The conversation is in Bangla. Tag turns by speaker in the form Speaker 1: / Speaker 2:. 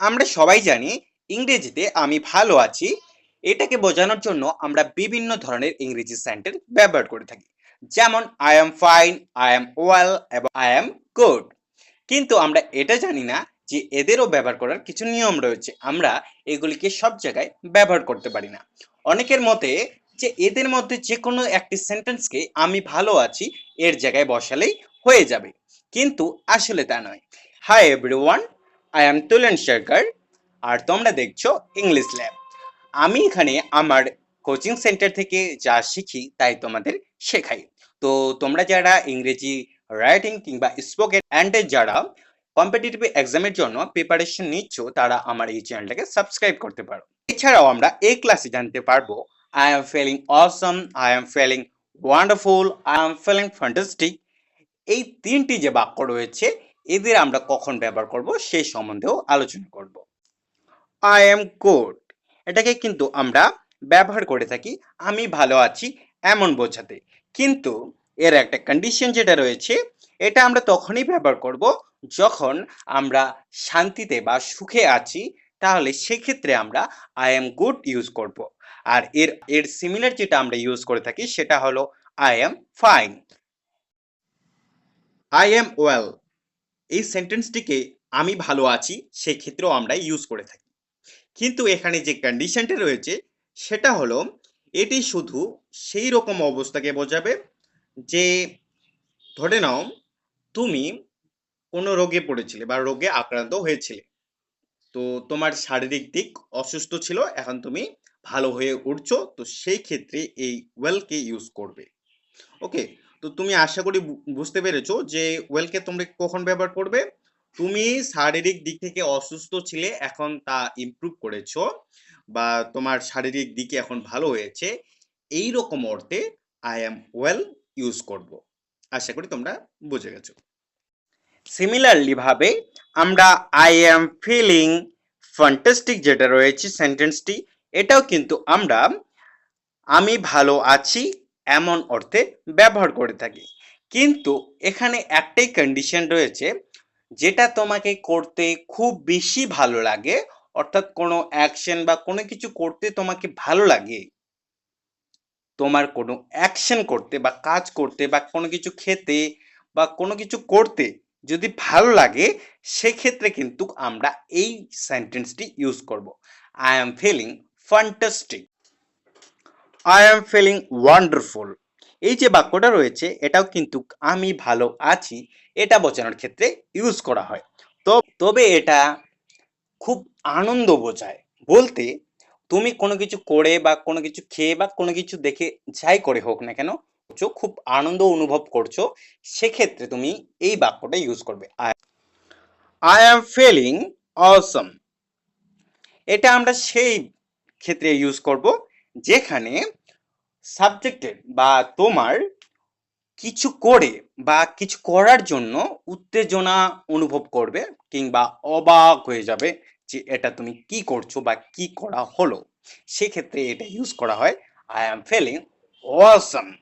Speaker 1: আমরা সবাই জানি ইংরেজিতে আমি ভালো আছি। এটাকে বোঝানোর জন্য আমরা বিভিন্ন ধরনের ইংরেজি সেন্টেন্স ব্যবহার করে থাকি। যেমন I am fine I am well এবং আই এম গুড কিন্তু আমরা এটা জানি না যে এদেরও ব্যবহার করার কিছু নিয়ম রয়েছে। আমরা এগুলিকে সব জায়গায় ব্যবহার করতে পারি না। অনেকের মতে যে এদের মধ্যে যে কোনো একটি সেন্টেন্সকে আমি ভালো আছি এর জায়গায় বসালেই হয়ে যাবে। কিন্তু আসলে তা নয়। হাই এভরিওয়ান আই এম তুলেন সরকার আর তোমরা দেখছ ইংলিশ ল্যাব আমি এখানে আমার কোচিং সেন্টার থেকে যা শিখি, তাই তোমাদের শেখাই। তো তোমরা যারা ইংরেজি রাইটিং কিংবা স্পোকেন অ্যান্ডের যারা কম্পিটিটিভ এক্সামের জন্য প্রিপারেশন নিচ্ছ, তারা আমার এই চ্যানেলটাকে সাবস্ক্রাইব করতে পারো। এছাড়াও আমরা এই ক্লাসে জানতে পারব I am feeling awesome I am feeling wonderful I am feeling fantastic এই তিনটি যে বাক্য রয়েছে এদের আমরা কখন ব্যবহার করব? সেই সম্বন্ধেও আলোচনা করব। আই এম গুড এটাকে কিন্তু আমরা ব্যবহার করে থাকি, আমি ভালো আছি এমন বোঝাতে। কিন্তু এর একটা কন্ডিশন যেটা রয়েছে, এটা আমরা তখনই ব্যবহার করব যখন আমরা শান্তিতে বা সুখে আছি, তাহলে সেক্ষেত্রে আমরা আই এম গুড ইউজ করব। আর এর এর সিমিলার যেটা আমরা ইউজ করে থাকি, সেটা হলো I am fine I am well এই সেন্টেন্সটিকে আমি ভালো আছি, সেক্ষেত্রেও আমরা ইউজ করে থাকি। কিন্তু এখানে যে কন্ডিশনটা রয়েছে, সেটা হলো এটি শুধু সেই রকম অবস্থাকে বোঝাবে যে, ধরে নাও তুমি কোনো রোগে পড়েছিলে বা রোগে আক্রান্ত হয়েছিলে। তো তোমার শারীরিক দিক অসুস্থ ছিল, এখন তুমি ভালো হয়ে উঠছো, তো সেই ক্ষেত্রে এই ওয়েলকে ইউজ করবে। ওকে তো তুমি আশা করি বুঝতে পেরেছ যে ওয়েলকে তোমরা কখন ব্যবহার করবে? তুমি শারীরিক দিক থেকে অসুস্থ ছিলে, এখন তা ইমপ্রুভ করেছ বা তোমার শারীরিক দিকে এখন ভালো হয়েছে এই রকম অর্থে আই অ্যাম ওয়েল ইউজ করব। আশা করি তোমরা বুঝে গেছো। সিমিলারলি ভাবে আমরা আই অ্যাম ফিলিং ফ্যান্টাস্টিক যেটা রয়েছে সেন্টেন্সটি এটাও কিন্তু আমরা, আমি ভালো আছি এমন অর্থে ব্যবহার করে থাকি। কিন্তু এখানে একটাই কন্ডিশন রয়েছে, যেটা তোমাকে করতে খুব বেশি ভালো লাগে, অর্থাৎ কোনো অ্যাকশন বা কোনো কিছু করতে তোমাকে ভালো লাগে, তোমার কোনো অ্যাকশন করতে বা কাজ করতে বা কোনো কিছু খেতে বা কোনো কিছু করতে যদি ভালো লাগে, সেক্ষেত্রে কিন্তু আমরা এই সেন্টেন্সটি ইউজ করব। I am feeling fantastic I am feeling wonderful এই যে বাক্যটা রয়েছে এটাও কিন্তু আমি ভালো আছি এটা বোঝানোর ক্ষেত্রে ইউজ করা হয়। তো তবে এটা খুব আনন্দ বোঝায়। বলতে তুমি কোনো কিছু করে বা কোনো কিছু খেয়ে বা কোনো কিছু দেখে যাই করে হোক না কেন করছ, খুব আনন্দ অনুভব করছ সেক্ষেত্রে তুমি এই বাক্যটা ইউজ করবে। আই এম ফিলিং অসম এটা আমরা সেই ক্ষেত্রে ইউজ করব। যেখানে সাবজেক্টের বা তোমার কিছু করে বা কিছু করার জন্য উত্তেজনা অনুভব করবে কিংবা অবাক হয়ে যাবে যে এটা তুমি কি করছ বা কি করা হলো। সেক্ষেত্রে এটা ইউজ করা হয় আই অ্যাম ফেলিং অসম